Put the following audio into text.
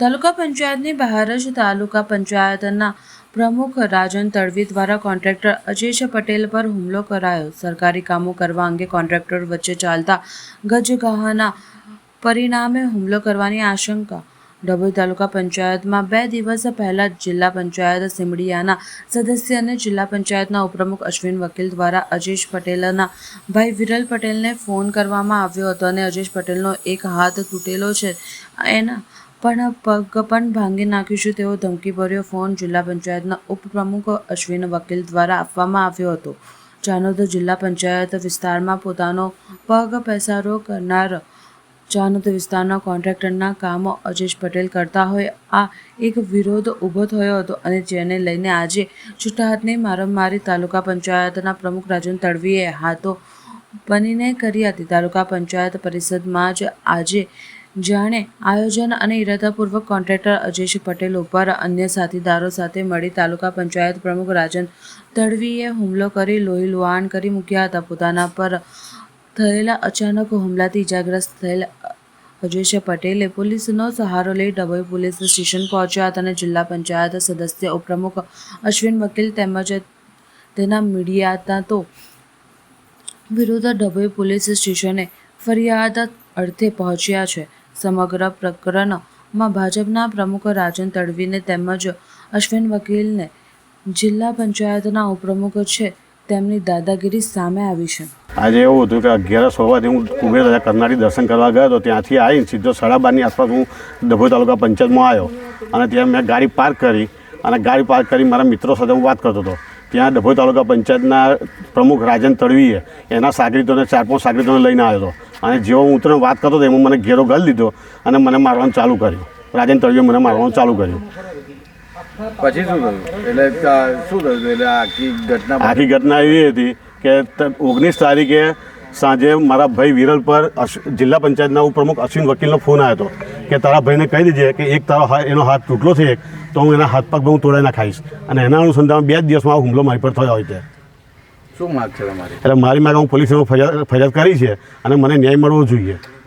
તાલુકા પંચાયતની બહાર જ તાલુકા પંચાયતના પ્રમુખ રાજન તડવી દ્વારા કોન્ટ્રાક્ટર અજેશ પટેલ પર હુમલો કરાયો. સરકારી કામો કરવા અંગે કોન્ટ્રાક્ટર વચ્ચે ચાલતા ગજગાહાના પરિણામે હુમલો કરવાની આશંકા. ડભોઈ તાલુકા પંચાયતમાં બે દિવસ પહેલા જિલ્લા પંચાયત સિમડિયાના સદસ્ય અને જિલ્લા પંચાયતના ઉપપ્રમુખ અશ્વિન વકીલ દ્વારા અજેશ પટેલના ભાઈ વિરલ પટેલને ફોન કરવામાં આવ્યો હતો અને અજેશ પટેલનો એક હાથ તૂટેલો છે. એના પણ પગ પણ ભાંગી નાખીશું તેવો ધમકીભર્યો ફોન જિલ્લા પંચાયતના ઉપપ્રમુખ અશ્વિન વકીલ દ્વારા આપવામાં આવ્યો હતો. ચાનોદ જિલ્લા પંચાયત વિસ્તારમાં પોતાનો પગ પેસારો કરનાર ચાનોદ વિસ્તારના કોન્ટ્રાક્ટરના કામો અજેશ પટેલ કરતા હોય, આ એક વિરોધ ઊભો થયો હતો અને જેને લઈને આજે છૂટા હાથની મારમારી તાલુકા પંચાયતના પ્રમુખ રાજન તડવીએ હાથો બનીને કરી હતી. તાલુકા પંચાયત પરિષદમાં જ આજે જાણે આયોજન અને ઇરાદાપૂર્વક કોન્ટ્રાક્ટર અજેશ પટેલ ઉપર અન્ય સાથીદારો સાથે મળી તાલુકા પંચાયત પ્રમુખ રાજન તડવીએ હુમલો કરી લોહી લુહાણ કરી મૂક્યા હતા. પોતાના પર થયેલા અચાનક હુમલાથી ઇજાગ્રસ્ત થયેલ અજેશ પટેલે પોલીસનો સહારો લઈ ડભોઈ પોલીસ સ્ટેશન પહોંચ્યા હતા અને જિલ્લા પંચાયત સદસ્ય ઉપપ્રમુખ અશ્વિન વકીલ તેમજ તેના મીડિયાતા તો વિરુદ્ધ ડભોઈ પોલીસ સ્ટેશને ફરિયાદ અર્થે પહોંચ્યા છે. સમગ્ર પ્રકરણમાં ભાજપના પ્રમુખ રાજન તડવીને તેમજ અશ્વિન વકીલને જિલ્લા પંચાયતના ઉપપ્રમુખ છે તેમની દાદાગીરી સામે આવી છે. આજે એવું હતું કે અગિયારસ હોવાથી હું કુબેર રાજા કરનાળી દર્શન કરવા ગયો હતો. ત્યાંથી આવીને સીધો સાડા આસપાસ હું ડભોઈ તાલુકા પંચાયતમાં આવ્યો અને ત્યાં મેં ગાડી પાર્ક કરી અને ગાડી પાર્ક કરી મારા મિત્રો સાથે હું વાત કરતો હતો. ત્યાં ડભોઈ તાલુકા પંચાયતના પ્રમુખ રાજન તડવીએ એના સાગરીતોને ચાર પાંચ સાગરીતોને લઈને આવ્યો હતો. અને જેવો હું ઉતરીને વાત કરતો હતો એમાં મને ઘેરો ગળી દીધો અને મને મારવાનું ચાલુ કર્યું. રાજન તડવીએ મને મારવાનું ચાલુ કર્યું. પછી શું થયું? એટલે શું થયું એટલે આખી ઘટના આખી ઘટના એવી હતી કે ઓગણીસ તારીખે સાંજે મારા ભાઈ વિરલ પર જિલ્લા પંચાયતના ઉપપ્રમુખ અશ્વિન વકીલનો ફોન આવ્યો હતો કે તારા ભાઈને કહી દીજે કે એક તારો હાથ એનો હાથ તૂટલો છે એક તો હું એના હાથ પગ હું તોડાઈ નાખાઈશ અને એના અનુસંધાનમાં બે જ દિવસમાં હુમલો મારી પર થયો હોય છે શું માગ છે તમારી? એટલે મારી માગ હું પોલીસમાં ફરિયાદ ફરિયાદ કરી છે અને મને ન્યાય મળવો જોઈએ.